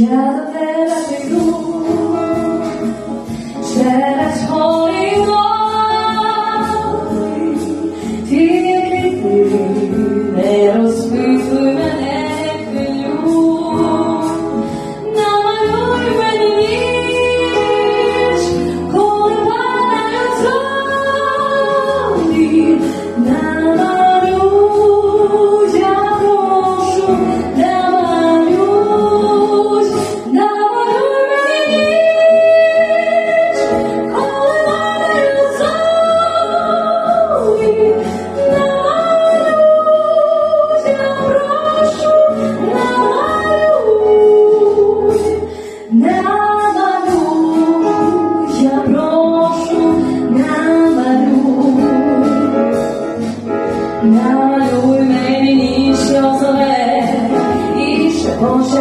Я до тебе прийду через гори. 风雪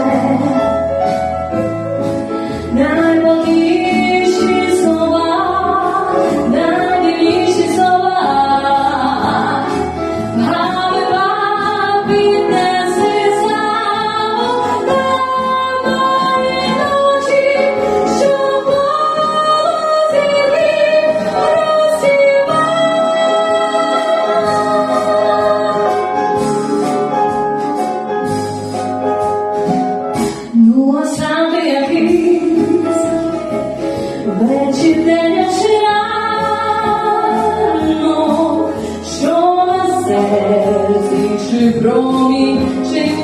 broni, się